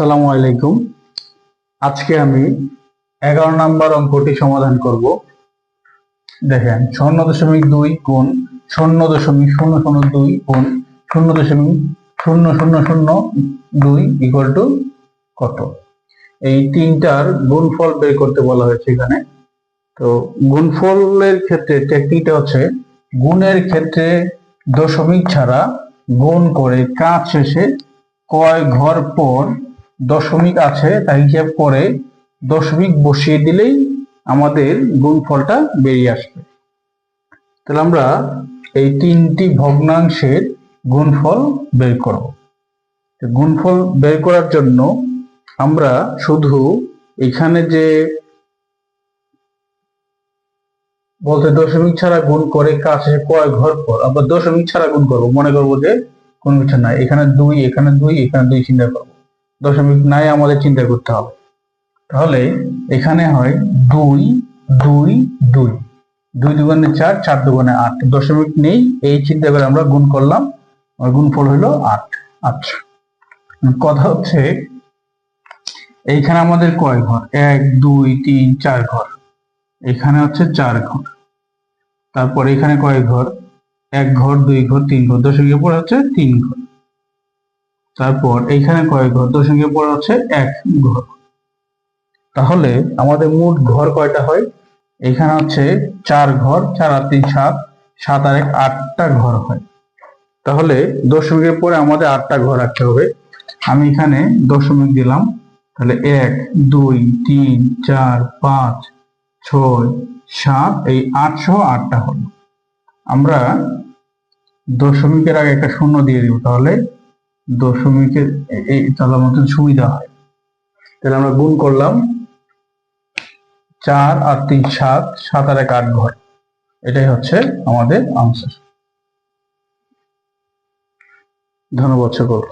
আসসালামু আলাইকুম। আজকে আমি এগারো নাম্বার অঙ্কটি সমাধান করব। দেখেন, শূন্য দশমিক দুই গুণ শূন্য দশমিক শূন্য শূন্য দুই গুণ শূন্য দশমিক শূন্য শূন্য শূন্য দুই ইকুয়াল টু কত? এই তিনটার গুণফল বের করতে বলা হয়েছে এখানে। তো গুণফলের ক্ষেত্রে টেকনিকটা হচ্ছে, গুণের ক্ষেত্রে দশমিক ছাড়া গুণ করে কাজ শেষে কয় ঘর পর দশমিক আছে তা হিসাব করে দশমিক বসিয়ে দিলেই আমাদের গুণফলটা বেরিয়ে আসবে। তাহলে আমরা এই তিনটি ভগ্নাংশের গুণফল বের করব। গুণফল বের করার জন্য আমরা শুধু এখানে যে বলতে দশমিক ছাড়া গুণ করে কাছে কয় ঘর পর আবার দশমিক ছাড়া গুণ করব, মনে করব যে কোন কিছু নাই। এখানে দুই এখানে দুই এখানে দুই চিন্তা করব। দশমিক নাই আমাদের চিন্তা করতে হবে। তাহলে এখানে হয় দুই দুই দুই। দুই দুগুণে চার চার দুগুণে আট। দশমিক নেই, এই চিন্তা করে আমরা গুণ করলাম। আমার গুণফল হলো আট। আচ্ছা। কথা হচ্ছে, এইখানে আমাদের কয় ঘর? এক, দুই, তিন, চার ঘর। এখানে হচ্ছে চার ঘর। তারপর এখানে কয় ঘর? এক ঘর, দুই ঘর, তিন ঘর। দশমিকের পরে হচ্ছে তিন ঘর। তারপর এইখানে কয় ঘর দশমিকের পরে হচ্ছে এক ঘর। তাহলে আমাদের মোট ঘর কয়টা হয়? এখানে হচ্ছে চার ঘর, চার আর তিন সাত সাত আর এক আটটা ঘর হয়। তাহলে দশমিকের পরে আমাদের আটটা ঘর রাখতে হবে। আমি এখানে দশমিক দিলাম। তাহলে এক, দুই, তিন, চার, পাঁচ, ছয়, সাত, এই আট সহ আটটা হলো। আমরা দশমিকের আগে একটা শূন্য দিয়ে দিব তাহলে দশমিকের এই চালার মতন সুবিধা হয়। তাহলে আমরা গুণ করলাম চার আর তিন সাত সাত আর এক আট ঘর। এটাই হচ্ছে আমাদের আনসার ধন্যবাদ, সকল।